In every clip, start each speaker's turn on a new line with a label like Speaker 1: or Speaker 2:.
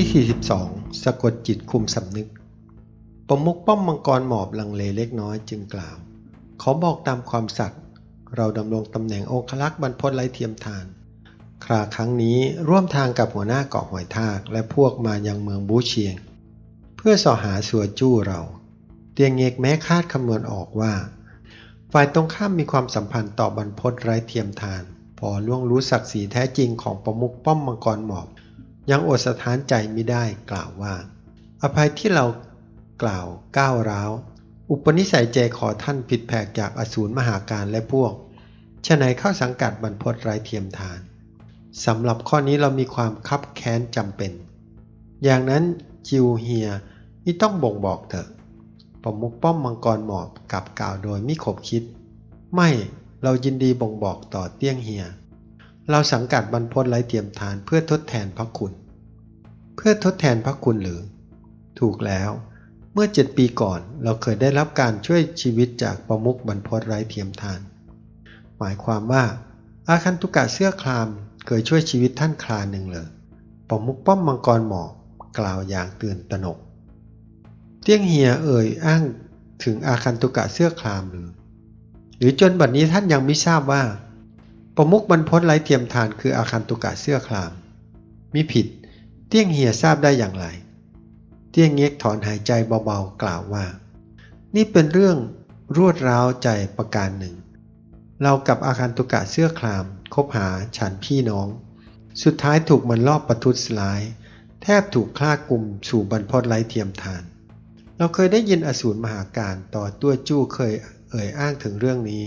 Speaker 1: ที่ 42 สะกดจิตคุมสำนึก ประมุกป้อมมังกรหมอบลังเลเล็กน้อยจึงกล่าว ขอบอกตามความสัตย์เราดำรงตำแหน่งองคลักษ์บรรพตไร้เทียมทาน คราครั้งนี้ร่วมทางกับหัวหน้าเกาะหอยทาก และพวกมายังเมืองบูเชียง เพื่อสอหาสัวจู้เรา เตียงเงกแม้คาดคำนวณออกว่า ฝ่ายตรงข้ามมีความสัมพันธ์ต่อบรรพตไร้เทียมทาน พอล่วงรู้ศักดิ์ศรีแท้จริงของประมุกป้อมมังกรหมอบ ยังอดสถานใจไม่ได้กล่าวว่า อภัยที่เรากล่าวก้าวร้าว อุปนิสัยใจขอท่านผิดแผกจากอสูรมหาการและพวกฉะไหนเข้าสังกัดบรรพตไร้เทียมทานสำหรับข้อนี้เรามีความคับแค้นจำเป็น อย่างนั้นจิวเฮียนี่ต้องบ่งบอกเถอะประมุกป้อมมังกรหมอบกลับกล่าวโดยไมิขบคิด ไม่เรายินดีบ่งบอกต่อเตี้ยงเฮีย เราสังกัดบรรพตไร้เทียมทานเพื่อทดแทนพระคุณ พื่อทดแทนพระคุณหรือ ถูกแล้ว เมื่อเจ็ดปีก่อนเราเคยได้รับการช่วยชีวิตจากประมุขบรรพตไร้เทียมทาน หมายความว่า อาคันตุกะเสื้อคลามเคยช่วยชีวิตท่านคลาหนึ่งเลยประมุขป้อมมังกรหมอกกล่าวอย่างตื่นตระหนก เตี้ยงเฮียเอ่ยอ้างถึงอาคันตุกะเสื้อคลามหรือ หรือจนบัดนี้ท่านยังไม่ทราบว่า ประมุขบรรพตไร้เทียมทานคืออาคันตุกะเสื้อคลามมิผิด เตี้ยงเฮียทราบได้อย่างไร เตี้ยงเง็กถอนหายใจเบาๆกล่าวว่า นี่เป็นเรื่องรวดร้าวใจประการหนึ่ง เรากับอาคันตุกะเสื้อคลามคบหาฉันพี่น้อง สุดท้ายถูกมันลอบประทุษร้าย แทบถูกฆ่ากลุ่มสู่บรรพตไร้เทียมทาน เราเคยได้ยินอสูรมหาการต่อตัวจู้เคยเอ่ยอ้างถึงเรื่องนี้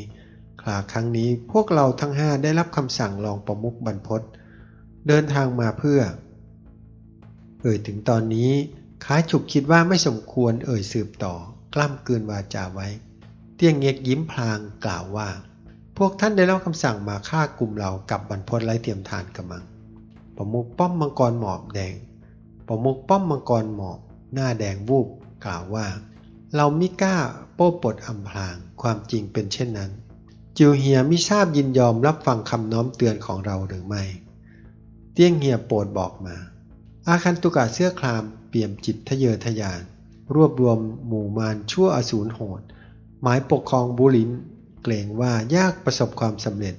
Speaker 1: คราครั้งนี้พวกเราทั้งห้าได้รับคำสั่งรองประมุขบรรพตเดินทางมาเพื่อ เอ่ยถึงตอนนี้คล้ายฉุกคิดว่าไม่สมควรเอ่ยสืบต่อกล้ำกลืนวาจาไว้ เตี้ยงเงกยิ้มพลางกล่าวว่า พวกท่านได้รับคำสั่งมาฆ่ากลุ่มเรากับบรรพตไร้เทียมทานกำมังประมุกป้อมมังกรหมอบแดงประมุกป้อมมังกรหมอบ หน้าแดงวูบกล่าวว่า เรามิกล้าโป้ปดอำพรางความจริงเป็นเช่นนั้น จิวเฮียมิทราบยินยอมรับฟังคำน้อมเตือนของเราหรือไม่ เตี้ยงเฮียโปรดบอกมา อาคันตุกะเสื้อคลามเปี่ยมจิตทะเยอทะยาน รวบรวมหมู่มารชั่วอสูรโหด หมายปกครองบุริน เกรงว่ายากประสบความสำเร็จ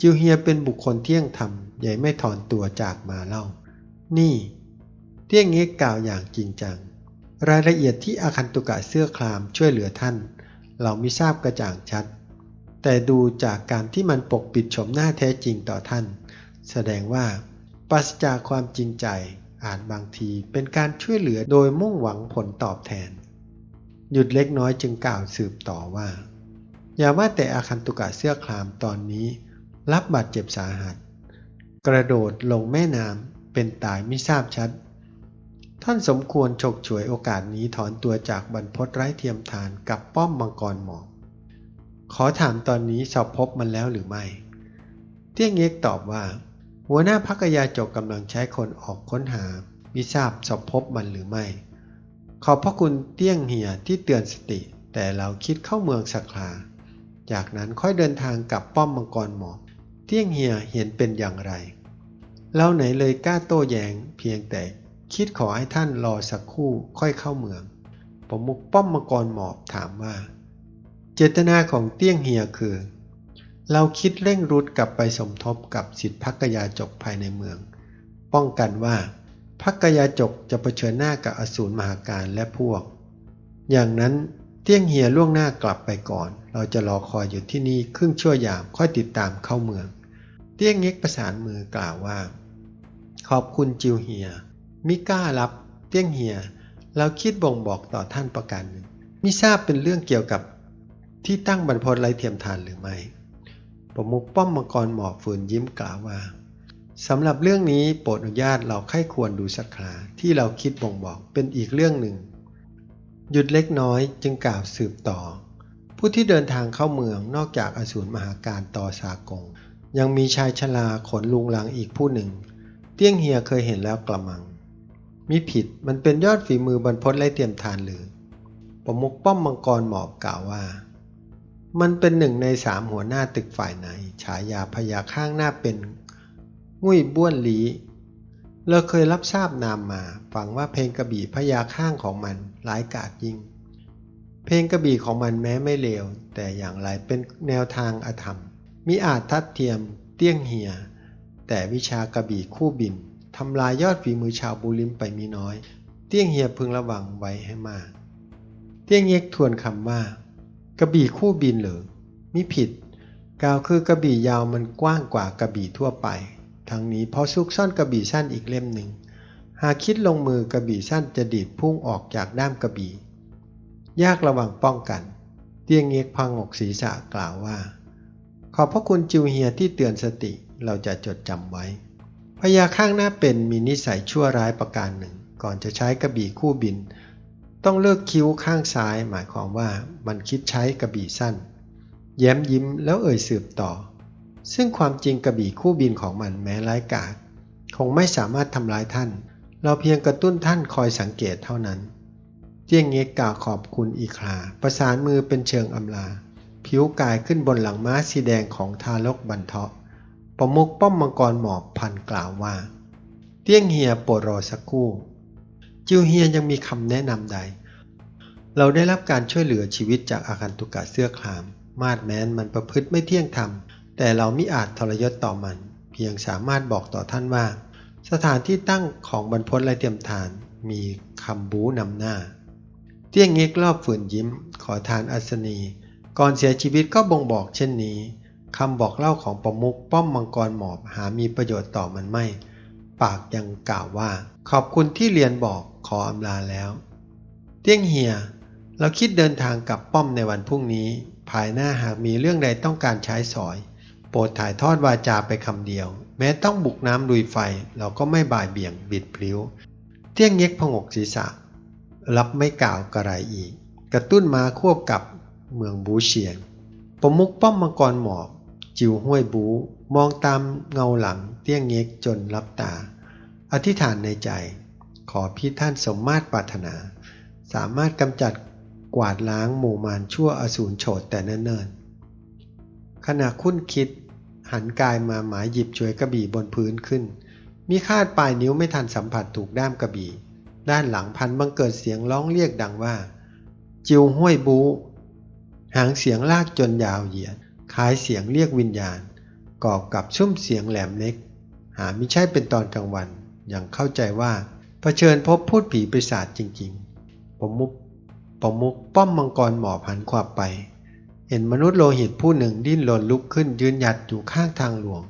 Speaker 1: จิวเฮียเป็นบุคคลเที่ยงธรรมใหญ่ไม่ถอนตัวจากมาเล่า นี่ เที่ยงเงี้กล่าวอย่างจริงจัง รายละเอียดที่อาคันตุกะเสื้อคลามช่วยเหลือท่าน เราไม่ทราบกระจ่างชัด แต่ดูจากการที่มันปกปิดชมหน้าแท้จริงต่อท่าน แสดงว่าปราศจากความจริงใจ อาจบางทีเป็นการช่วยเหลือโดยมุ่งหวังผลตอบแทน หยุดเล็กน้อยจึงกล่าวสืบต่อว่า อย่าว่าแต่อาคันตุกะเสื้อคลามตอนนี้ รับบาดเจ็บสาหัส กระโดดลงแม่น้ำเป็นตายไม่ทราบชัด ท่านสมควรฉกฉวยโอกาสนี้ถอนตัวจากบรรพตไร้เทียมทานกับป้อมมังกรหมอกขอถามตอนนี้สอบพบมันแล้วหรือไม่ เตี้ยงเง็กตอบว่า หัวหน้าพักยาจกกำลังใช้คนออกค้นหามิทราบสอบพบมันหรือไม่ ขอบพระคุณเตี้ยงเหียที่เตือนสติ แต่เราคิดเข้าเมืองสักลาจากนั้นค่อยเดินทางกลับป้อมมังกรหมอกเตี้ยงเหียเห็นเป็นอย่างไรเราไหนเลยกล้าโต้แย้งเพียงแต่คิดขอให้ท่านรอสักครู่ค่อยเข้าเมืองประมุกป้อมมังกรหมอบถามว่า เจตนาของเตี้ยงเฮียคือ เราคิดเร่งรุดกลับไปสมทบกับสิทธิพักยาจกภายในเมือง ป้องกันว่าพักยาจกจะเผชิญหน้ากับอสูรมหาการและพวก อย่างนั้นเตี้ยงเฮียล่วงหน้ากลับไปก่อน เราจะรอคอยอยู่ที่นี่ครึ่งชั่วยามค่อยติดตามเข้าเมือง เตี้ยงเง็กประสานมือกล่าวว่า ขอบคุณจิวเฮีย มิกล้ารับ เตี้ยงเฮีย เราคิดบ่งบอกต่อท่านประการหนึ่งมิทราบเป็นเรื่องเกี่ยวกับที่ตั้งบรรพตไรเทียมทานหรือไม่ ประมุกป้อมมังกรหมอบฝืนยิ้มกล่าวว่าสำหรับเรื่องนี้โปรดอนุญาตเราใคร่ควรดูสักคราที่เราคิดบ่งบอกเป็นอีกเรื่องหนึ่ง หยุดเล็กน้อยจึงกล่าวสืบต่อ ผู้ที่เดินทางเข้าเมืองนอกจากอสูรมหาการต่อสากง ยังมีชายชราขนลุงลังอีกผู้หนึ่ง เตี้ยงเฮียเคยเห็นแล้วกระมัง มิผิดมันเป็นยอดฝีมือบรรพตไล่เตรียมทานหรือประมุกป้อมมังกรหมอบกล่าวว่า มันเป็นหนึ่งในสามหัวหน้าตึกฝ่ายไหนฉายาพยาข้างหน้าเป็นงุ้ยบ้วนหลีเราเคยรับทราบนามมาฟังว่าเพลงกระบี่พญาข้างของมันร้ายกาจยิ่ง เพลงกระบี่ของมันแม้ไม่เลว แต่อย่างไรเป็นแนวทางอธรรมมีอาจทัดเทียม เตี้ยงเหีย แต่วิชากระบี่คู่บินทำลายยอดฝีมือชาวบูริมไปมีน้อย เตี้ยงเหียพึงระวังไว้ให้มาก เตี้ยงเยกทวนคำว่า กระบี่คู่บินหรือมิผิดกล่าวคือกระบี่ยาวมันกว้างกว่ากระบี่ทั่วไป ทั้งนี้เพราะซุกซ่อนกระบี่สั้นอีกเล่มหนึ่ง หากคิดลงมือกระบี่สั้นจะดีดพุ่งออกจากด้ามกระบี่ ยากระวังป้องกัน เตียงเงียกพังอกศีรษะกล่าวว่า ขอบพระคุณจิวเฮียที่เตือนสติเราจะจดจำไว้พญาข้างหน้าเป็นมีนิสัยชั่วร้ายประการหนึ่ง ก่อนจะใช้กระบี่คู่บิน ต้องเลิกคิ้วข้างซ้ายหมายความว่ามันคิดใช้กระบี่สั้น แย้มยิ้มแล้วเอ่ยสืบต่อ ซึ่งความจริงกระบี่คู่บินของมันแม้ร้ายกาจคงไม่สามารถทำร้ายท่าน เราเพียงกระตุ้นท่านคอยสังเกตเท่านั้น เจียงเงกกล่าวขอบคุณอีคลา ประสานมือเป็นเชิงอำลา ผิวกายขึ้นบนหลังม้าสีแดงของทารกบันเทาะประมุกป้อมมังกรหมอบพันกล่าวว่า เตี้ยงเฮียโปรดรอสักครู่ จิวเฮียนยังมีคำแนะนำใด เราได้รับการช่วยเหลือชีวิตจากอาคันตุกะเสื้อคลาม มาดแม้นมันประพฤติไม่เที่ยงธรรม แต่เรามิอาจทรยศต่อมัน เพียงสามารถบอกต่อท่านว่า สถานที่ตั้งของบรรพตไรเตรียมทานมีคำบูนำหน้า เตี้ยงเงกรอบฝืนยิ้ม ขอทานอัศนี ก่อนเสียชีวิตก็บ่งบอกเช่นนี้คำบอกเล่าของประมุกป้อมมังกรหมอบหามีประโยชน์ต่อมันไม่ ปากยังกล่าวว่า ขอบคุณที่เรียนบอกขออำลาแล้ว เตี้ยงเฮีย เราคิดเดินทางกลับป้อมในวันพรุ่งนี้ ภายหน้าหากมีเรื่องใดต้องการใช้สอย โปรดถ่ายทอดวาจาไปคำเดียว แม้ต้องบุกน้ำลุยไฟ เราก็ไม่บ่ายเบี่ยงบิดพลิ้ว เตี้ยงเย็กผงกศีรษะ รับไม่กล่าวกระไรอีก กระตุ้นมาควบกับเมืองบูเชียนประมุกป้อมมังกรหมอบ จิวห้วยบู มองตามเงาหลังเตี้ยงเง็กจนรับตา อธิษฐานในใจ ขอพี่ท่านสมมาตรปรารถนา สามารถกำจัดกวาดล้างหมู่มารชั่วอสูรโฉดแต่เนิ่นๆขณะคุ้นคิด หันกายมาหมายหยิบช่วยกระบี่บนพื้นขึ้น มีคาดปลายนิ้วไม่ทันสัมผัสถูกด้ามกระบี่ ด้านหลังพันบังเกิดเสียงร้องเรียกดังว่า จิวห้วยบูหางเสียงลากจนยาวเหยียดคล้ายเสียงเรียกวิญญาณ กอบกับชุ่มเสียงแหลมเล็ก หาไม่ใช่เป็นตอนกลางวันอย่างเข้าใจว่าเผชิญพบพูดผีปีศาจจริงๆ ผมมุกผมมุกป้อมมังกรหมอบหันขวับไป เห็นมนุษย์โลหิตผู้หนึ่งดิ้นรนลุกขึ้นยืนหยัดอยู่ข้างทางหลวง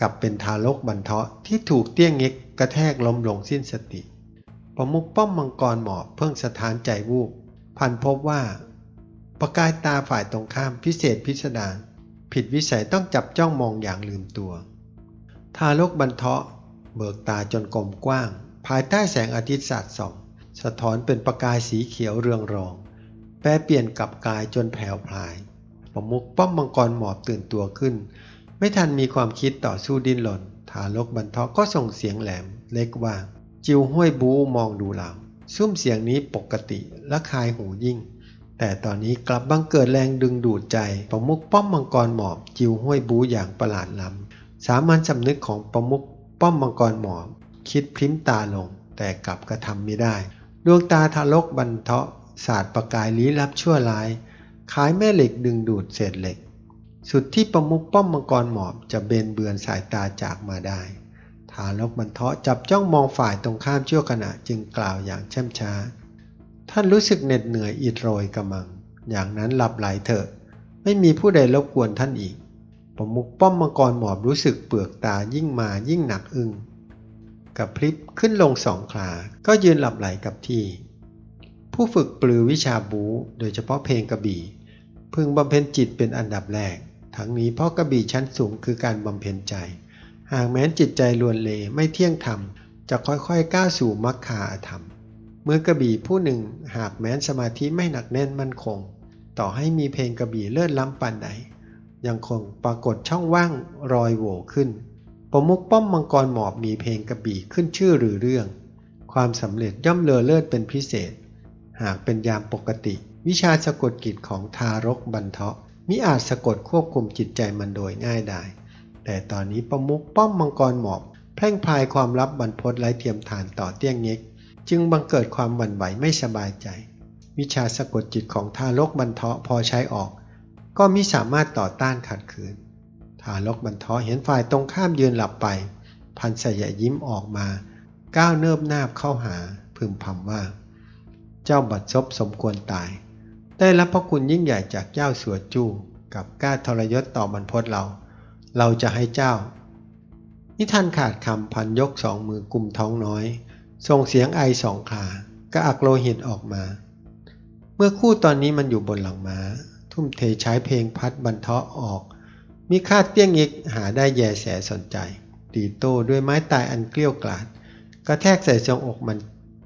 Speaker 1: กับเป็นทารกบันเทาะที่ถูกเตี้ยงเง็กกระแทกล้มลงสิ้นสติประมุกป้อมมังกรหมอบเพิ่งสถานใจวูบพันพบว่า ประกายตาฝ่ายตรงข้ามพิเศษพิสดาร ผิดวิสัยต้องจับจ้องมองอย่างลืมตัว ทารกบันเทาะ เบิกตาจนกลมกว้าง ภายใต้แสงอาทิตย์สาดส่อง สะท้อนเป็นประกายสีเขียวเรืองรอง แปรเปลี่ยนกับกายจนแผ่วพลาย ประมุกป้อมมังกรหมอบตื่นตัวขึ้น ไม่ทันมีความคิดต่อสู้ดิ้นรนทารกบันเทาะก็ส่งเสียงแหลม เล็กว่า จิวห้วยบูมองดูเราซุ้มเสียงนี้ปกติและคายหูยิ่ง แต่ตอนนี้กลับบังเกิดแรงดึงดูดใจประมุกป้อมมังกรหมอบ จิวห้วยบูอย่างประหลาดล้ำสามัญสำนึกของประมุกป้อมมังกรหมอบ คิดพลิ้มตาลง แต่กลับกระทำไม่ได้ ดวงตาทารกบันเทาะศาสาดประกายลี้ลับชั่วร้ายคล้ายแม่เหล็กดึงดูดเศษเหล็ก สุดที่ประมุกป้อมมังกรหมอบจะเบนเบือนสายตาจากมาได้ทารกบันเทาะจับจ้องมองฝ่ายตรงข้ามชั่วขณะจึงกล่าวอย่างแช่มช้า ท่านรู้สึกเหน็ดเหนื่อยอิดโรยกำมัง อย่างนั้นหลับไหลเถอะ ไม่มีผู้ใดรบกวนท่านอีกประมุกป้อมมังกรหมอบรู้สึกเปลือกตายิ่งมายิ่งหนักอึ้งกับพริบขึ้นลงสองคลาก็ยืนหลับไหลกับที่ ผู้ฝึกปลือวิชาบู โดยเฉพาะเพลงกระบี่ พึงบำเพ็ญจิตเป็นอันดับแรก ทั้งนี้เพราะกระบี่ชั้นสูงคือการบำเพ็ญใจ หากแม้นจิตใจลวนเลไม่เที่ยงธรรม จะค่อยๆก้าวสู่มรรคาธรรม มื่อกระบี่ผู้หนึ่งหากแม้นสมาธิไม่หนักแน่นมั่นคง ต่อให้มีเพลงกระบี่เลิศล้ำปานใดยังคงปรากฏช่องว่างรอยโหว่ขึ้นประมุกป้อมมังกรหมอบมีเพลงกระบี่ขึ้นชื่อหรือเรื่อง ความสำเร็จย่อมเลอเลิศเป็นพิเศษ หากเป็นยามปกติ วิชาสะกดจิตของทารกบันเทาะมิอาจสะกดควบคุมจิตใจมันโดยง่ายได้แต่ตอนนี้ประมุกป้อมมังกรหมอบ แพร่งพรายความลับบรรพตไร้เทียมทานต่อเตี้ยงเง็ก จึงบังเกิดความหวั่นไหวไม่สบายใจ วิชาสะกดจิตของทารกบรรเทาะพอใช้ออก ก็มิสามารถต่อต้านขัดขืน ทารกบรรเทาะเห็นฝ่ายตรงข้ามยืนหลับไป พันสยยิ้มออกมาก้าวเนิบนาบเข้าหาพึมพำว่า เจ้าบัดซบสมควรตาย ได้รับพระคุณยิ่งใหญ่จากเจ้าสัวจู้กับกล้าทรยศต่อบรรพตเรา เราจะให้เจ้า นิทานขาดคำพันยกสองมือกุมท้องน้อย ส่งเสียงไอสองขากระอักโลหิตออกมา เมื่อคู่ตอนนี้มันอยู่บนหลังม้า ทุ่มเทใช้เพลงพัดบรรเทาะออก มีคาดเตี้ยงอีกหาได้แย่แสสนใจ ตีโต้ด้วยไม้ตายอันเกลี้ยวกล่อมกระแทกใส่ทรงอกมัน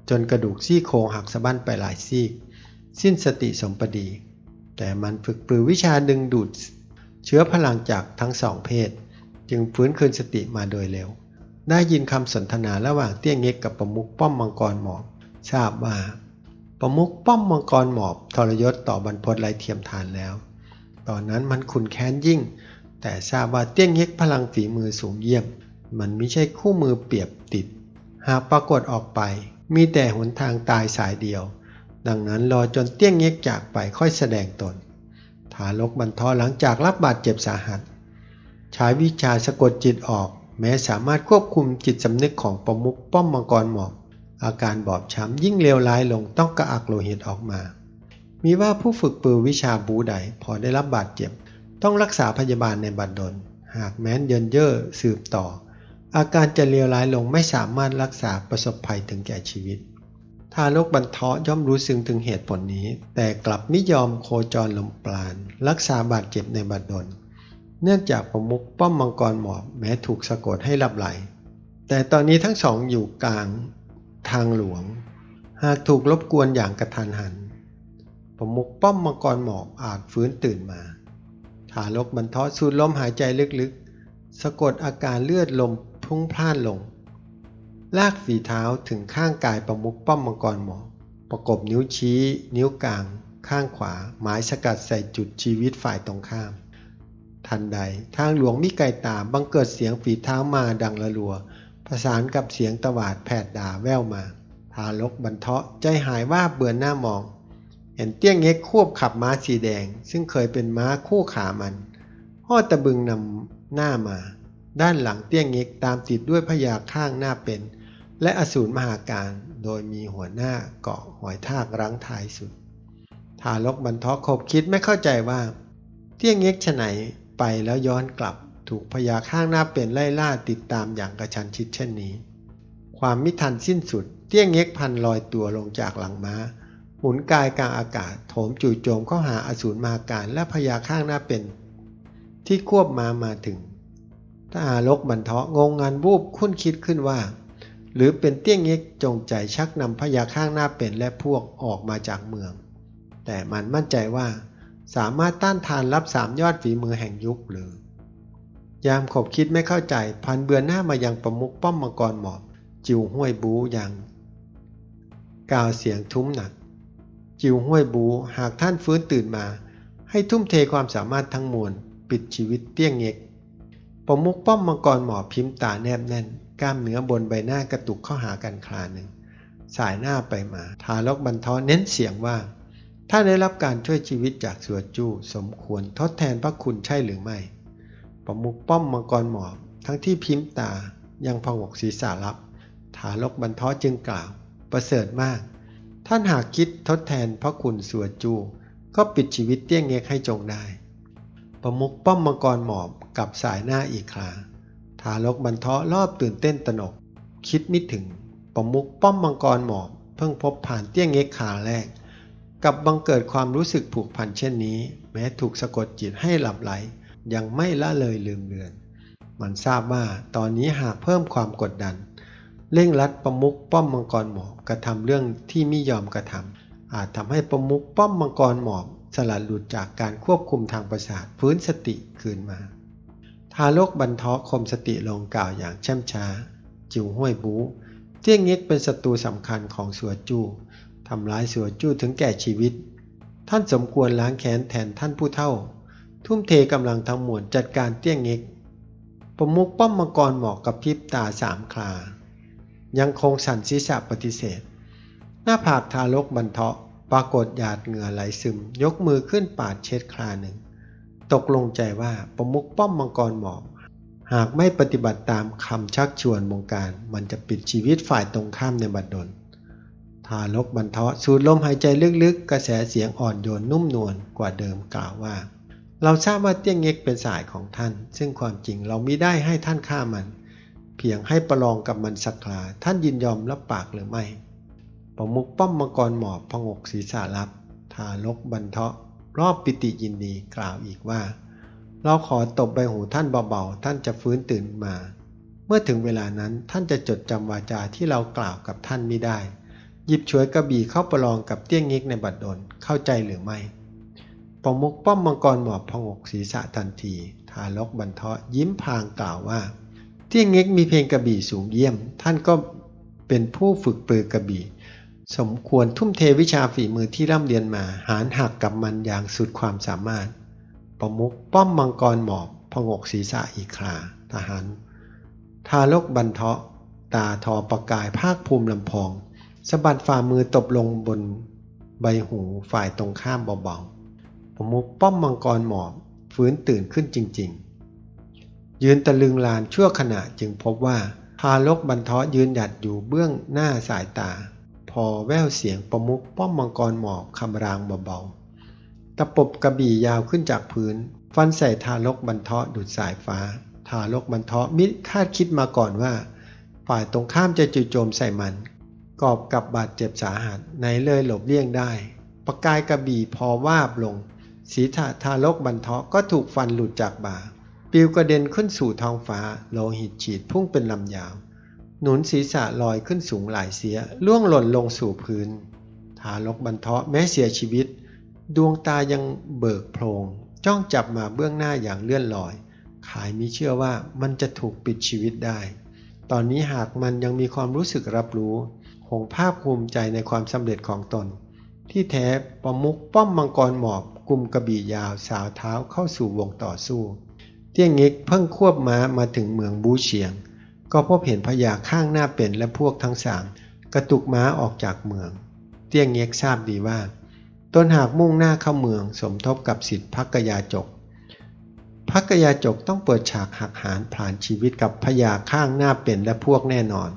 Speaker 1: จนกระดูกซี่โครงหักสะบั้นไปหลายซีกสิ้นสติสมปดี แต่มันฝึกปรือวิชาดึงดูด เชื้อพลังจากทั้งสองเพศ จึงฟื้นคืนสติมาโดยเร็ว ได้ยินคำสนทนาระหว่างเตี้ยงเง็กกับประมุขป้อมมังกรหมอบทราบว่าประมุขป้อมมังกรหมอบทรยศต่อบรรพตไรเทียมทานแล้ว ตอนนั้นมันขุนแค้นยิ่ง แต่ทราบว่าเตี้ยงเง็กพลังฝีมือสูงเยี่ยม มันไม่ใช่คู่มือเปรียบติด หากปรากฏออกไป มีแต่หนทางตายสายเดียว ดังนั้นรอจนเตี้ยงเง็กจากไปค่อยแสดงตนทารกบรรทอหลังจากรับบาดเจ็บสาหัส ใช้วิชาสะกดจิตออก แม้สามารถควบคุมจิตสำนึกของประมุขป้อมมังกรหมอบ อาการบอบช้ำยิ่งเลวร้ายลงต้องกระอักโลหิตออกมา มีว่าผู้ฝึกปือวิชาบูใดพอได้รับบาดเจ็บ ต้องรักษาพยาบาลในบัดดล หากแม้นเยินเย่อสืบต่อ อาการจะเลวร้ายลงไม่สามารถรักษาประสบภัยถึงแก่ชีวิตทารกบรรเทาะย่อมรู้ซึ้งถึงเหตุผลนี้ แต่กลับไม่ยอมโคจรลมปราณรักษาบาดเจ็บในบัดดล เนื่องจากประมุขป้อมมังกรหมอบแม้ถูกสะกดให้หลับไหล แต่ตอนนี้ทั้งสองอยู่กลางทางหลวง หากถูกรบกวนอย่างกระทันหัน ประมุขป้อมมังกรหมอบอาจฟื้นตื่นมา ทารกบรรทาะสูดลมหายใจลึกๆ สะกดอาการเลือดลมพุ่งพล่านลง ลากฝีเท้าถึงข้างกายประมุขป้อมมังกรหมอบประกบนิ้วชี้ นิ้วกลาง ข้างขวา หมายสกัดใส่จุดชีวิตฝ่ายตรงข้าม ทันใด ทางหลวงมิไกตาบังเกิดเสียงฝีเท้ามาดังละรัว ประสานกับเสียงตวาดแผดด่าแว่วมา ทารกบรรเทาะใจหายว่าเบื่อหน้ามอง เห็นเตี้ยงเง็กควบขับม้าสีแดง ซึ่งเคยเป็นม้าคู่ขามันห่อตะบึงนำหน้ามา ด้านหลังเตี้ยงเง็กตามติดด้วยพญาข้างหน้าเป็น และอสูรมหาการโดยมีหัวหน้าเกาะหอยทากรั้งท้ายสุด ทารกบรรเทาะขบคิดไม่เข้าใจว่า เตี้ยงเง็กฉไหน ไปแล้วย้อนกลับถูกพญาข้างหน้าเป็นไล่ล่าติดตามอย่างกระชันชิดเช่นนี้ ความมิทันสิ้นสุด เตี้ยงเง็กพันลอยตัวลงจากหลังม้า หมุนกายกลางอากาศโถมจู่โจมเข้าหาอสูรมาการและพญาข้างหน้าเป็น ที่ควบมามาถึงทหารกบรรเทาะงงงานวูบคุ้นคิดขึ้นว่า หรือเป็นเตี้ยงเง็กจงใจชักนำพญาข้างหน้าเป็นและพวกออกมาจากเมือง แต่มันมั่นใจว่า สามารถต้านทานรับสามยอดฝีมือแห่งยุคหรือ ยามขบคิดไม่เข้าใจพันเบือนหน้ามายังประมุขป้อมมังกรหมอบ จิวห้วยบูอย่างกล่าวเสียงทุ้มหนัก จิวห้วยบูหากท่านฟื้นตื่นมา ให้ทุ่มเทความสามารถทั้งมวลปิดชีวิตเตี้ยงเง็กประมุขป้อมมังกรหมอบพิมพ์ตาแนบแน่น กล้ามเนื้อบนใบหน้ากระตุกเข้าหากันคลาหนึ่ง สายหน้าไปมา ทารกบรรทอนเน้นเสียงว่า ถ้าได้รับการช่วยชีวิตจากสัวจู้สมควรทดแทนพระคุณใช่หรือไม่ ประมุขป้อมมังกรหมอบทั้งที่พิมพ์ตายังพองกศีรษะรับทารกบรรทอจึงกล่าว ประเสริฐมาก ท่านหากคิดทดแทนพระคุณสัวจูก็ปิดชีวิตเตี้ยงเงกให้จงได้ ประมุขป้อมมังกรหมอบกับสายหน้าอีกคราทารกบรรเทาะรอบตื่นเต้นตนก คิดไม่ถึง ประมุขป้อมมังกรหมอบ เพิ่งพบผ่านเตี้ยงเงกขาแรก กับบังเกิดความรู้สึกผูกพันเช่นนี้ แม้ถูกสะกดจิตให้หลับไหล ยังไม่ละเลยลืมเลือน มันทราบว่าตอนนี้หากเพิ่มความกดดัน เร่งรัดประมุขป้อมมังกรหมอบกระทำเรื่องที่ไม่ยอมกระทำอาจทำให้ประมุขป้อมมังกรหมอบ สลัดหลุดจากการควบคุมทางประสาทฟื้นสติคืนมา ทาโรกบรรทาะคมสติลงกล่าวอย่างแช่มช้า จิวห้วยบูเตี้ยงเง็กเป็นศัตรูสำคัญของสัวจู้ ทำร้ายสัวจู้ถึงแก่ชีวิต ท่านสมควรล้างแค้นแทนท่านผู้เท่า ทุ่มเทกำลังทั้งมวลจัดการเตี้ยงเง็กประมุกป้อมมังกรหมอกกับพริบตาสามคลา ยังคงสั่นศีรษะปฏิเสธ หน้าผากทารกบรรเทาะปรากฏหยาดเหงื่อไหลซึม ยกมือขึ้นปาดเช็ดคลาหนึ่ง ตกลงใจว่าประมุกป้อมมังกรหมอก หากไม่ปฏิบัติตามคำชักชวนบงการ มันจะปิดชีวิตฝ่ายตรงข้ามในบัดดล ทารกบรรเทาะสูดลมหายใจลึกๆ กระแสเสียงอ่อนโยนนุ่มนวลกว่าเดิมกล่าวว่า เราทราบว่าเตี้ยงเง็กเป็นสายของท่าน ซึ่งความจริงเรามิได้ให้ท่านฆ่ามัน เพียงให้ประลองกับมันสักคราท่านยินยอมรับปากหรือไม่ประมุกป้อมมังกรหมอบพงกศีรษะรับ ทารกบรรเทาะ รอบปิติยินดีกล่าวอีกว่า เราขอตบใบหูท่านเบาๆท่านจะฟื้นตื่นมา เมื่อถึงเวลานั้นท่านจะจดจำวาจาที่เรากล่าวกับท่านไม่ได้ หยิบฉวยกระบี่เข้าประลองกับเตี้ยงเง็กในบัดดลเข้าใจหรือไม่ประมุกป้อมมังกรหมอบพงกศีรษะทันที ทารกบรรเทาะยิ้มพางกล่าวว่า เตี้ยงเง็กมีเพลงกระบี่สูงเยี่ยม ท่านก็เป็นผู้ฝึกปือกระบี่ สมควรทุ่มเทวิชาฝีมือที่ร่ำเรียนมา หารหักกับมันอย่างสุดความสามารถประมุกป้อมมังกรหมอบพงกศีรษะอีกคราทหาร ทารกบรรเทาะ ตาทอประกายภาคภูมิลำพอง สะบัดฝ่ามือตบลงบนใบหูฝ่ายตรงข้ามเบาๆประมุกป้อมมังกรหมอบฟื้นตื่นขึ้นจริงๆ ยืนตะลึงลานชั่วขณะจึงพบว่าทารกบรรทาะยืนหยัดอยู่เบื้องหน้าสายตา พอแววเสียงประมุกป้อมมังกรหมอบคำรางเบาๆตะปบกระบี่ยาวขึ้นจากพื้น ฟันใส่ทารกบรรทาะดุดสายฟ้า ทารกบรรทาะมิคาดคิดมาก่อนว่า ฝ่ายตรงข้ามจะจู่โจมใส่มัน กอบกับบาดเจ็บสาหัสไหนเลยหลบเลี่ยงได้ ประกายกระบี่พอวาบลง ศีรษะทารกบรรเทาะก็ถูกฟันหลุดจากบ่าปิวกระเด็นขึ้นสู่ท้องฟ้า โลหิตฉีดพุ่งเป็นลำยาว หนุนศีรษะลอยขึ้นสูงหลายเสียล่วงหล่นลงสู่พื้น ทารกบรรเทาะแม้เสียชีวิต ดวงตายังเบิกโพรงจ้องจับมาเบื้องหน้าอย่างเลื่อนลอย ขายมิเชื่อว่ามันจะถูกปิดชีวิตได้ ตอนนี้หากมันยังมีความรู้สึกรับรู้คงภาคภูมิใจในความสำเร็จของตน ที่แท้ประมุกป้อมมังกรหมอบกลุ่มกระบี่ยาวสาวเท้าเข้าสู่วงต่อสู้ เตี้ยงเง็กเพิ่งควบม้ามาถึงเมืองบูเฉียง ก็พบเห็นพญาข้างหน้าเป็นและพวกทั้งสามกระตุกม้าออกจากเมือง เตี้ยงเง็กทราบดีว่า ตนหากมุ่งหน้าเข้าเมืองสมทบกับสิทธิพักกยาจก พักกยาจกต้องเปิดฉากหักหานผ่านชีวิตกับพญาข้างหน้าเป็นและพวกแน่นอน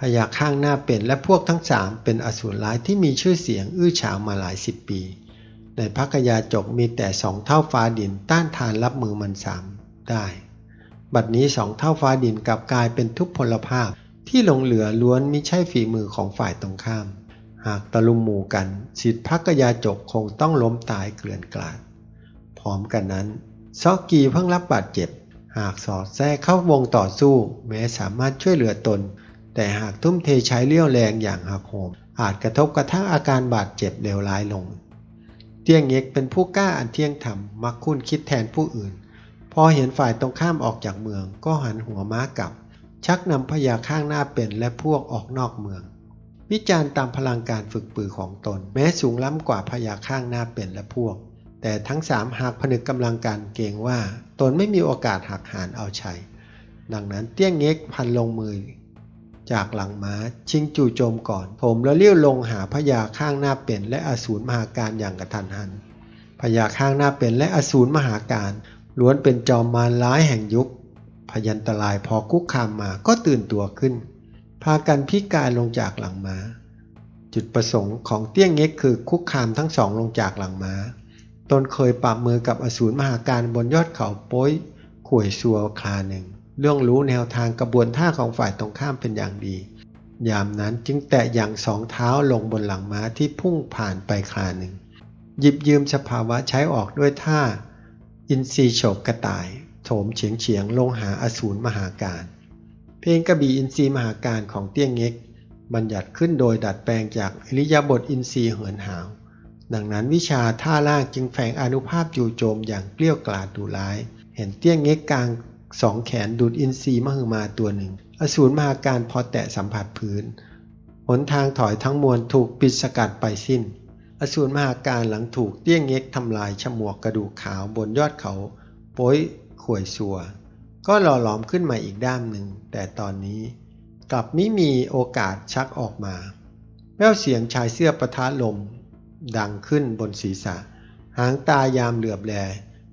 Speaker 1: พญาข้างหน้าเป็นและพวกทั้งสามเป็นอสูรร้ายที่มีชื่อเสียงอื้อฉาวมาหลายสิบปี ในพักยาจกมีแต่สองเท่าฟ้าดินต้านทานรับมือมันสามได้ บัดนี้สองเท่าฟ้าดินกลับกลายเป็นทุพพลภาพที่หลงเหลือล้วนมิใช่ฝีมือของฝ่ายตรงข้าม หากตะลุมหมู่กันสิทธิพักยาจกคงต้องล้มตายเกลื่อนกลาด พร้อมกันนั้น ซอกกีเพิ่งรับบาดเจ็บ หากสอดแทรกเข้าวงต่อสู้ แม้สามารถช่วยเหลือตน แต่หากทุ่มเทใช้เลี้ยวแรงอย่างหักโหม อาจกระทบกระทั่งอาการบาดเจ็บเลวร้ายลง เตียงเง็กเป็นผู้กล้าอันเที่ยงธรรมมักคุ้นคิดแทนผู้อื่น พอเห็นฝ่ายตรงข้ามออกจากเมือง ก็หันหัวม้ากลับ ชักนำพญาข้างหน้าเป็นและพวกออกนอกเมือง วิจารณ์ตามพลังการฝึกปือของตน แม้สูงล้ำกว่าพญาข้างหน้าเป็นและพวก แต่ทั้งสามหากผนึกกำลังกันเกรงว่า ตนไม่มีโอกาสหักหานเอาชัย ดังนั้นเตี้ยงเง็กพันลงมือ จากหลังม้าชิงจู่โจมก่อนผมแล้วเลี้ยวลงหาพญาข้างหน้าเป็นและอสูรมหาการอย่างกระทันหันพญาข้างหน้าเป็นและอสูรมหาการล้วนเป็นจอมมารร้ายแห่งยุค พยันตรายพอคุกคามมาก็ตื่นตัวขึ้น พากันพิกายลงจากหลังม้า จุดประสงค์ของเตี้ยงเง็กคือคุกคามทั้งสองลงจากหลังม้า ตนเคยปราบมือกับอสูรมหาการบนยอดเขาโป้ยข่วยซัวคลาหนึ่งเรื่องรู้แนวทางกระบวนท่าของฝ่ายตรงข้ามเป็นอย่างดี ยามนั้นจึงแตะอย่างสองเท้าลงบนหลังม้าที่พุ่งผ่านไปคลาหนึ่ง หยิบยืมสภาวะใช้ออกด้วยท่า อินทรีโฉบกระต่ายโถมเฉียงเฉียงลงหาอสูรมหาการ เพลงกระบี่อินทรีมหาการของเตี้ยงเง็ก บัญญัติขึ้นโดยดัดแปลงจากอริยบทอินทรีเหินหาว ดังนั้นวิชาท่าล่างจึงแฝงอนุภาพจู่โจมอย่างเกลี้ยวกล่อมดุร้าย เห็นเตี้ยงเง็กกลางสองแขนดูดอินทรีมหึมาตัวหนึ่ง อสูรมหาการพอแตะสัมผัสพื้น หนทางถอยทั้งมวลถูกปิดสกัดไปสิ้น อสูรมหาการหลังถูกเตี้ยงเง็กทำลายฉมวกกระดูกขาวบนยอดเขาโป้ยข่วยสัว ก็หล่อหลอมขึ้นมาอีกด้ามหนึ่ง แต่ตอนนี้กลับไม่มีโอกาสชักออกมา แววเสียงชายเสื้อประทะลม ดังขึ้นบนศีรษะ หางตายามเหลือบแล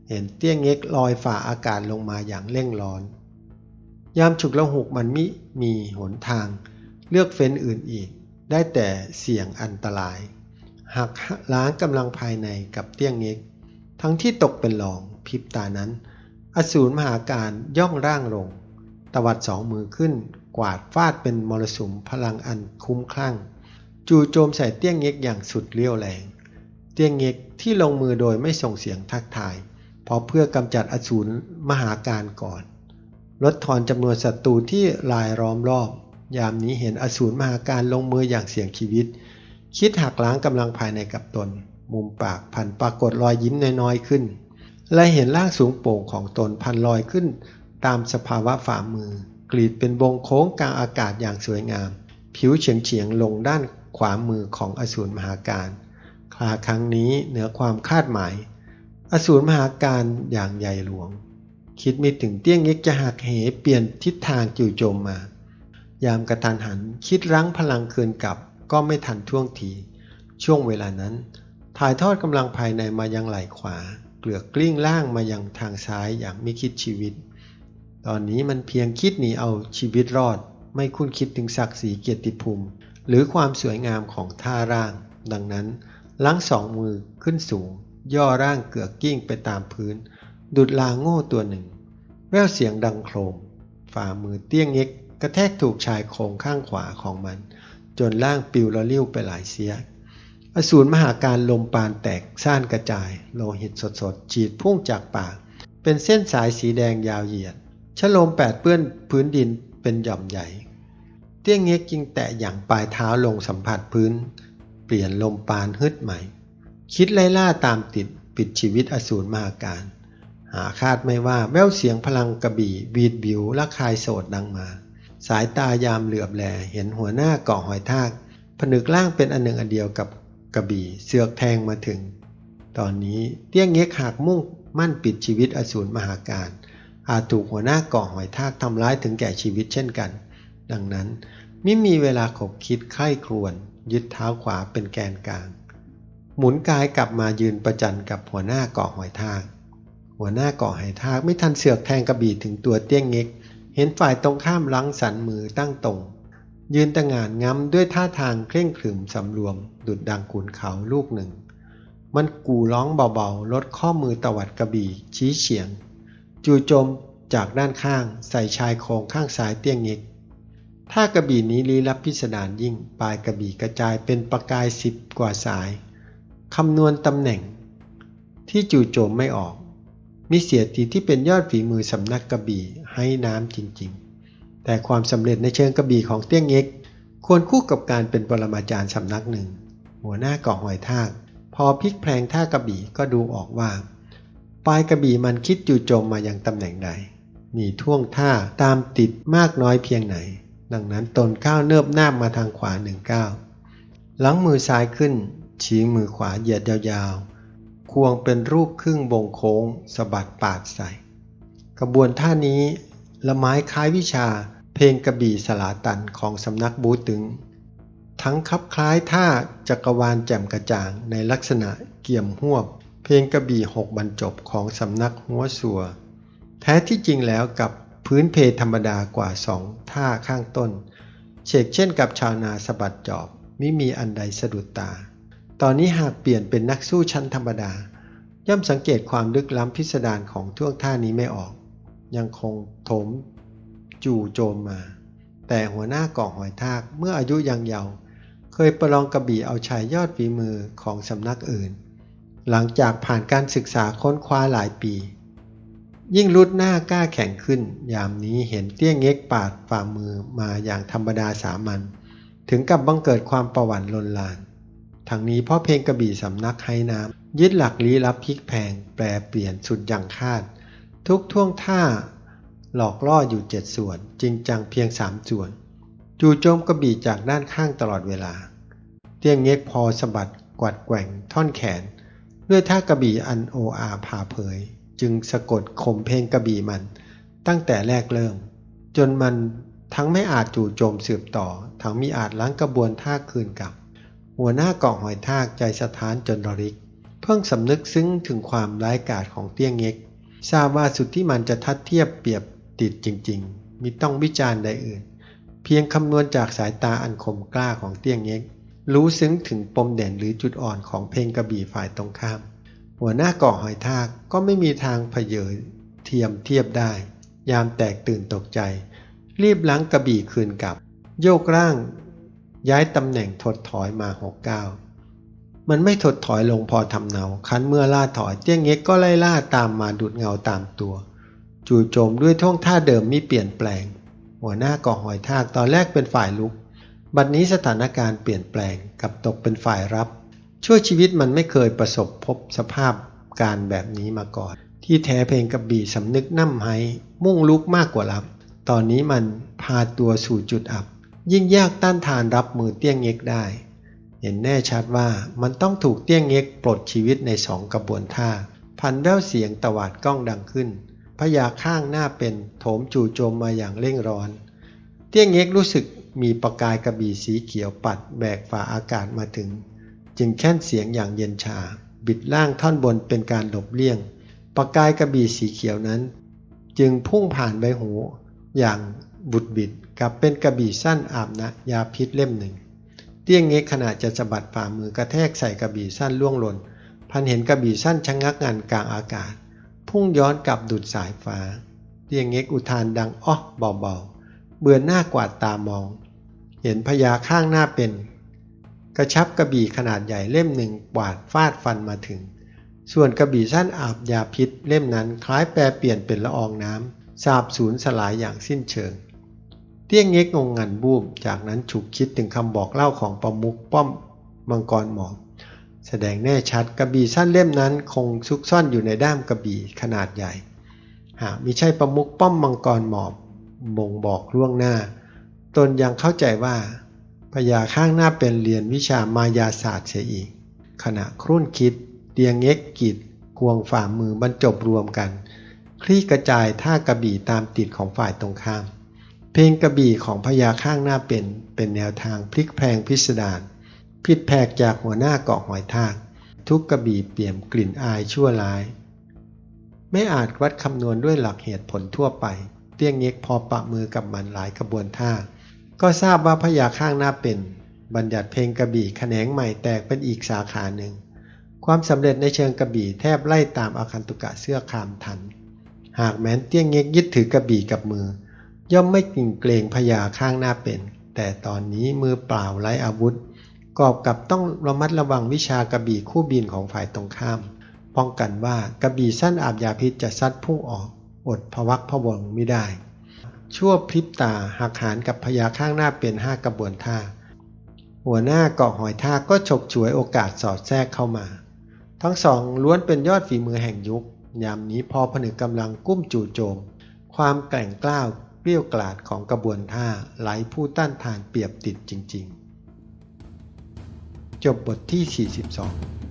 Speaker 1: เห็นเตี้ยงเง็กลอยฝ่าอากาศลงมาอย่างเร่งร้อน ยามฉุกละหุกมันมิมีหนทาง เลือกเฟ้นอื่นอีก ได้แต่เสี่ยงอันตรายหักล้างกำลังภายในกับเตี้ยงเง็ก ทั้งที่ตกเป็นรองพิบตานั้น อสูรมหาการย่องร่างลง ตวัดสองมือขึ้น กวาดฟาดเป็นมรสุมพลังอันคุ้มคลั่ง จู่โจมใส่เตี้ยงเง็กอย่างสุดเลี้ยวแรง เตี้ยงเง็กที่ลงมือโดยไม่ส่งเสียงทักทาย เพราะเพื่อกำจัดอสูรมหาการก่อน ลดทอนจำนวนศัตรูที่ลายล้อมรอบ ยามนี้เห็นอสูรมหาการลงมืออย่างเสี่ยงชีวิต คิดหักล้างกำลังภายในกับตน มุมปากพันปรากฏรอยยิ้มน้อยๆขึ้น และเห็นร่างสูงโป่งของตนพันลอยขึ้น ตามสภาวะฝ่ามือ กรีดเป็นวงโค้งกลางอากาศอย่างสวยงาม ผิวเฉียงเฉียงๆลงด้าน ขวามือของอสูรมหาการคราครั้งนี้เหนือความคาดหมาย อสูรมหาการอย่างใหญ่หลวง คิดไม่ถึงเตี้ยงเอกจะหักเหเปลี่ยนทิศทางจู่โจมมา ยามกระทันหันคิดรั้งพลังคืนกลับก็ไม่ทันท่วงที ช่วงเวลานั้น ถ่ายทอดกำลังภายในมายังไหล่ขวา เกลือกกลิ้งล่างมายังทางซ้ายอย่างไม่คิดชีวิต ตอนนี้มันเพียงคิดหนีเอาชีวิตรอด ไม่คุ้นคิดถึงศักดิ์ศรีเกียรติภูมิ หรือความสวยงามของท่าร่าง ดังนั้นล้างสองมือขึ้นสูง ย่อร่างเกือกกิ้งไปตามพื้น ดุดลาโง่ตัวหนึ่ง แววเสียงดังโครม ฝ่ามือเตี้ยงเอ็กกระแทกถูกชายโครงข้างขวาของมัน จนร่างปิวละลิ้วไปหลายเสีย อสูรมหาการลมปานแตกซ่านกระจาย โลหิตสดๆฉีดพุ่งจากปาก เป็นเส้นสายสีแดงยาวเหยียดชะโลมแปดเปื้อนพื้นดินเป็นหย่อมใหญ่ เตี้ยงเงี้ยกิงแตะอย่างปลายเท้าลงสัมผัสพื้น เปลี่ยนลมปานฮึดใหม่ คิดไล่ล่าตามติดปิดชีวิตอสูรมหาการ หาคาดไม่ว่าแววเสียงพลังกระบี่วีดบิวและคายโสดดังมา สายตายามเหลือบแลเห็นหัวหน้าเกาะหอยทาก ผนึกร่างเป็นอันหนึ่งอันเดียวกับกระบี่เสือกแทงมาถึง ตอนนี้เตี้ยงเง็กหากมุ่งมั่นปิดชีวิตอสูรมหาการ อาจถูกหัวหน้าเกาะหอยทากทำร้ายถึงแก่ชีวิตเช่นกัน ดังนั้น ไม่มีเวลาขบคิดไข้ครวน ยึดเท้าขวาเป็นแกนกลาง หมุนกายกลับมายืนประจันกับหัวหน้าเกาะหอยทาก หัวหน้าเกาะหอยทากไม่ทันเสือกแทงกระบี่ถึงตัวเตี้ยงเง็ก เห็นฝ่ายตรงข้ามลังสันมือตั้งตรง ยืนตะงานง้ำด้วยท่าทางเคร่งขรึมสำรวม ดุดดังขุนเขาลูกหนึ่ง มันกูร้องเบาๆลดข้อมือตวัดกระบี่ชี้เฉียง จู่โจมจากด้านข้างใส่ชายโครงข้างซ้ายเตี้ยงเง็ก ถ้ากระบี่นี้ลี้ลับพิสดารยิ่งปลายกระบี่กระจายเป็นประกายสิบกว่าสายคำนวณตำแหน่ง ที่จู่โจมไม่ออก มีเสียทีที่เป็นยอดฝีมือสำนักกระบี่ให้น้ำจริงๆ แต่ความสำเร็จในเชิงกระบี่ของเตี้ยงเง็กควรคู่กับการเป็นปรมาจารย์สำนักหนึ่ง หัวหน้าเกาะหอยทาก พอพลิกแพลงท่ากระบี่ก็ดูออกว่าปลายกระบี่มันคิดจู่โจมมายังตำแหน่งใด มีท่วงท่าตามติดมากน้อยเพียงไหน ดังนั้นตนก้าวเนิบหน้ามาทางขวาหนึ่งก้าวหลังมือซ้ายขึ้น ชี้มือขวาเหยียดยาวๆ ควงเป็นรูปครึ่งวงโค้งสะบัดปาดใส่ กระบวนท่านี้ละไม้คล้ายวิชาเพลงกระบี่สลาตันของสำนักบูตึง ทั้งคับคล้ายท่าจักรวาลแจ่มกระจ่างในลักษณะเกี่ยมหวบ เพลงกระบี่หกบรรจบของสำนักหัวสัว แท้ที่จริงแล้วกับ พื้นเพธรรมดากว่าสองท่าข้างต้น เชกเช่นกับชาวนาสะบัดจอบไม่มีอันใดสะดุดตา ตอนนี้หากเปลี่ยนเป็นนักสู้ชั้นธรรมดา ย่อมสังเกตความลึกล้ำพิสดารของท่วงท่านี้ไม่ออก ยังคงโถม จู่โจมมา แต่หัวหน้าเกาะหอยทากเมื่ออายุยังเยาว์เคยประลองกระบี่เอาชายยอดฝีมือของสำนักอื่น หลังจากผ่านการศึกษาค้นคว้าหลายปี ยิ่งรุดหน้ากล้าแข่งขึ้น ยามนี้เห็นเตี้ยงเง็กปาดฝ่ามือมาอย่างธรรมดาสามัญถึงกับบังเกิดความประวัติลนลานทั้งนี้เพราะเพลงกระบี่สำนักไฮน้ำยึดหลักลี้ลับพลิกแพง แปรเปลี่ยนสุดอย่างคาด ทุกท่วงท่า หลอกล่ออยู่เจ็ดส่วน จริงจังเพียงสามส่วน จู่โจมกระบี่จากด้านข้างตลอดเวลา เตี้ยงเง็กพอสะบัดกวัดแกว่งท่อนแขน ด้วยท่ากระบี่อันโออาผ่าเผย จึงสะกดข่มเพลงกระบี่มัน ตั้งแต่แรกเริ่ม จนมันทั้งไม่อาจจู่โจมสืบต่อ ทั้งมีอาจล้างกระบวนท่าคืนกลับ หัวหน้าเกาะหอยทากใจสถานจนระริก เพิ่งสำนึกซึ้งถึงความร้ายกาจของเตี้ยงเง็ก ทราบว่าสุดที่มันจะทัดเทียบเปรียบติดจริงๆ มิต้องวิจารณ์ใดอื่น เพียงคำนวณจากสายตาอันคมกล้าของเตี้ยงเง็ก รู้ซึ้งถึงปมเด่นหรือจุดอ่อนของเพลงกระบี่ฝ่ายตรงข้าม หัวหน้าเกาะหอยทากก็ไม่มีทางเพเยเทียมเทียบได้ ยามแตกตื่นตกใจ รีบล้างกระบี่คืนกลับ โยกร่าง ย้ายตำแหน่งถดถอยมาหกเก้ามันไม่ถดถอยลงพอทำเนา คันเมื่อล่าถอยเตี้ยงเง็กก็ไล่ล่าตามมาดูดเงาตามตัว จู่โจมด้วยท่วงท่าเดิมมิเปลี่ยนแปลง หัวหน้าเกาะหอยทากตอนแรกเป็นฝ่ายลุก บัดนี้สถานการณ์เปลี่ยนแปลงกลับตกเป็นฝ่ายรับ ช่วยชีวิตมันไม่เคยประสบพบสภาพการแบบนี้มาก่อน ที่แท้เพลงกระบี่สำนึกน้ำไห้มุ่งลุกมากกว่ารับ ตอนนี้มันพาตัวสู่จุดอับ ยิ่งยากต้านทานรับมือเตี้ยงเง็กได้ เห็นแน่ชัดว่ามันต้องถูกเตี้ยงเง็กปลดชีวิตในสองกระบวนท่า พันแววเสียงตวาดกล้องดังขึ้นพญาข้างหน้าเป็นโถมจู่โจมมาอย่างเร่งร้อน เตี้ยงเง็กรู้สึกมีประกายกระบี่สีเขียวปัดแบกฝ่าอากาศมาถึง จึงแค่นเสียงอย่างเย็นชา บิดล่างท่อนบนเป็นการหลบเลี่ยงประกายกระบี่สีเขียวนั้น จึงพุ่งผ่านใบหูอย่างบุดบิดกลับเป็นกระบี่สั้นอาบนะยาพิษเล่มหนึ่ง เตี้ยงเง็กขณะจะสะบัดฝ่ามือกระแทกใส่กระบี่สั้นล่วงหล่น พันเห็นกระบี่สั้นชะงักงันกลางอากาศ พุ่งย้อนกลับดุดสายฟ้า เตี้ยงเง็กอุทานดังอ้อเบาๆเบือนหน้ากวาดตามอง เห็นพญาข้างหน้าเป็น กระชับกระบี่ขนาดใหญ่เล่มหนึ่งกวาดฟาดฟันมาถึง ส่วนกระบี่สั้นอาบยาพิษเล่มนั้นคล้ายแปรเปลี่ยนเป็นละอองน้ำสาบสูญสลายอย่างสิ้นเชิง เตี้ยงเง็กงงงันบูบจากนั้นฉุกคิดถึงคำบอกเล่าของประมุกป้อมมังกรหมอบแสดงแน่ชัดกระบี่สั้นเล่มนั้นคงซุกซ่อนอยู่ในด้ามกระบี่ขนาดใหญ่ หากมิใช่ประมุกป้อมมังกรหมอบบ่งบอกล่วงหน้า ตนยังเข้าใจว่า พญาข้างหน้าเป็นเรียนวิชามายาศาสตร์เสียอีก ขณะครุ่นคิดเตียงเง็กกิดควงฝ่ามือบรรจบรวมกัน คลี่กระจายท่ากระบี่ตามติดของฝ่ายตรงข้าม เพลงกระบี่ของพญาข้างหน้าเป็นเป็นแนวทางพลิกแพลงพิสดารผิดแผกจากหัวหน้าเกาะหอยทาก ทุกกระบี่เปี่ยมกลิ่นอายชั่วร้าย ไม่อาจวัดคำนวณด้วยหลักเหตุผลทั่วไปเตี้ยงเง็กพอปะมือกับมันหลายกระบวนท่า ก็ทราบว่าพญาข้างหน้าเป็น บัญญัติเพลงกระบี่แขนงใหม่แตกเป็นอีกสาขาหนึ่ง ความสำเร็จในเชิงกระบี่แทบไล่ตามอาคันตุกะเสื้อคามทัน หากแม้นเตี้ยงเง็กยึดถือกระบี่กับมือ ย่อมไม่กลิ่งเกรงพญาข้างหน้าเป็น แต่ตอนนี้มือเปล่าไร้อาวุธ กอบกับต้องระมัดระวังวิชากระบี่คู่บินของฝ่ายตรงข้าม ป้องกันว่ากระบี่สั้นอาบยาพิษจะซัดพุ่งออก อดพวักพวงไม่ได้ ชั่วพริบตาหักหานกับพญาข้างหน้าเป็นห้ากระบวนท่า หัวหน้าเกาะหอยท่าก็ฉกฉวยโอกาสสอดแทรกเข้ามา ทั้งสองล้วนเป็นยอดฝีมือแห่งยุค ยามนี้พอผนึกกำลังกุ้มจู่โจม ความแกร่งกล้าวเกลี้ยวกลาดของกระบวนท่าไหลผู้ต้านทานเปรียบติดจริง ๆ จบบทที่ 42